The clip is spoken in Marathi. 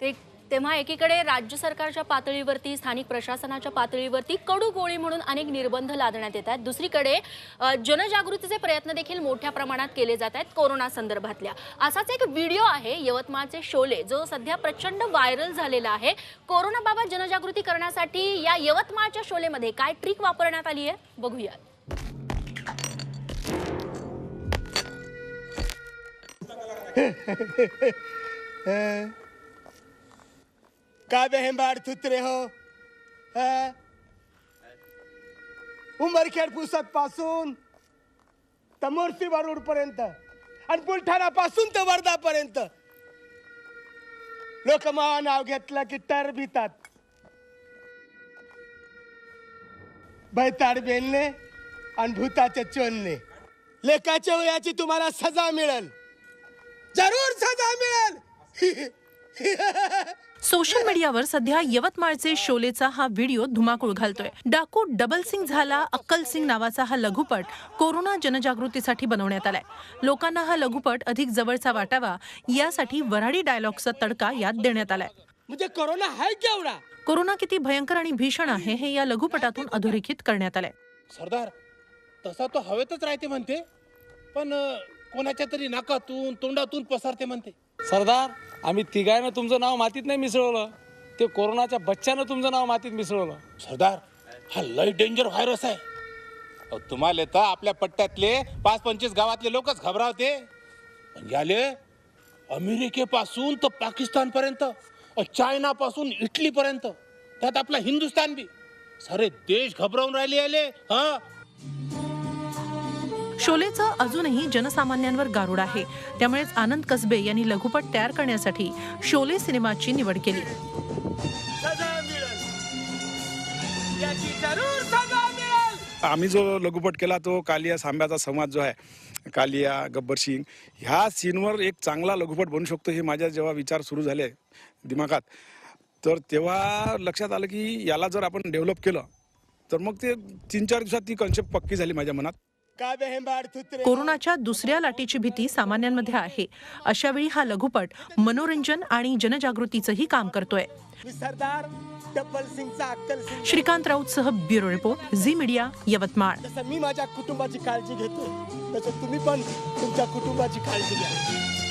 ते तेव्हा एकीकडे राज्य सरकारच्या पातळीवरती स्थानिक प्रशासनाच्या पातळीवरती कडू गोळी म्हणून अनेक निर्बंध लादण्यात येत आहेत. दुसरीकडे जनजागृतीचे प्रयत्न देखील मोठ्या प्रमाणात केले जात आहेत कोरोना संदर्भातल्या. असाच एक व्हिडिओ आहे यवतमाळचे शोले जो सध्या प्रचंड व्हायरल झालेला आहे. कोरोनाबाबत जनजागृती करण्यासाठी या यवतमाळच्या शोलेमध्ये काय ट्रिक वापरण्यात आली आहे? बघूया का बेहेंबाड थुत्रे हो. उमरखेड पुसत पासून तर मोर्शीबा रोड पर्यंत आणि बुलढाणा पासून तर वर्धा पर्यंत. लोक मावा नाव घेतलं की टर भितात बैताड बेलणे आणि भूताचे चोलणे. लेकाच्या वयाची तुम्हाला सजा मिळेल. जरूर सजा मिळेल. सोशल मीडियावर सध्या यवतमाळचे शोलेचा हा व्हिडिओ धुमाकूळ घालतोय. डाकू डबल सिंग झाला अक्कल सिंग नावाचा हा लघुपट कोरोना जनजागृतीसाठी बनवण्यात आलाय. लोकांना हा लघुपट अधिक जवळचा वाटावा यासाठी वऱ्हाडी डायलॉगचा तडका यात देण्यात आलाय. म्हणजे कोरोना आहे केवढा? कोरोना किती भयंकर आणि भीषण आहे हे या लघुपटातून अधोरेखित करण्यात आलंय. सरदार तसा तो हवेतच राहते म्हणते पण कोणाच्या तरी नाकातून तोंडातून पसरते म्हणते. सरदार आम्ही तिघायनं तुमचं नाव मातीत नाही मिसळवलं. ते कोरोनाच्या बच्च्यानं तुमचं नाव मातीत मिसळवलं. सरदार हा लय डेंजर व्हायरस आहे. अहो, तुम्हाला तर आपल्या पट्ट्यातले पाच पंचवीस गावातले लोकच घबरावते. पण म्हणजे याले अमेरिकेपासून तर पाकिस्तानपर्यंत चायनापासून इटलीपर्यंत त्यात आपला हिंदुस्तान बी. सारे देश घबरावून राहिले आले हा? शोलेचं अजूनही जनसामान्यांवर गारुड आहे. त्यामुळेच आनंद कसबे यांनी लघुपट तयार करण्यासाठी शोले सिनेमाची निवड केली. आम्ही जो लघुपट केला तो कालिया सांब्याचा समाज जो आहे कालिया गब्बर सिंग ह्या सीनवर एक चांगला लघुपट बनू शकतो हे माझ्या जेव्हा विचार सुरू झाले दिमागात. तर तेव्हा लक्षात आलं की याला जर आपण डेव्हलप केलं तर मग ते तीन चार दिवसात ती कन्सेप्ट पक्की झाली माझ्या मनात. कोरोनाच्या दुसऱ्या लाटेची भीती सामान्यांमध्ये आहे. अशा वेळी हा लघुपट मनोरंजन आणि जनजागृतीचंही काम करतोय. Shrikant राऊतसह bureau report Zee media Yavatmal. मी माझ्या कुटुंबाची काळजी घेतो तसं तुम्ही पण तुमच्या कुटुंबाची काळजी घ्या.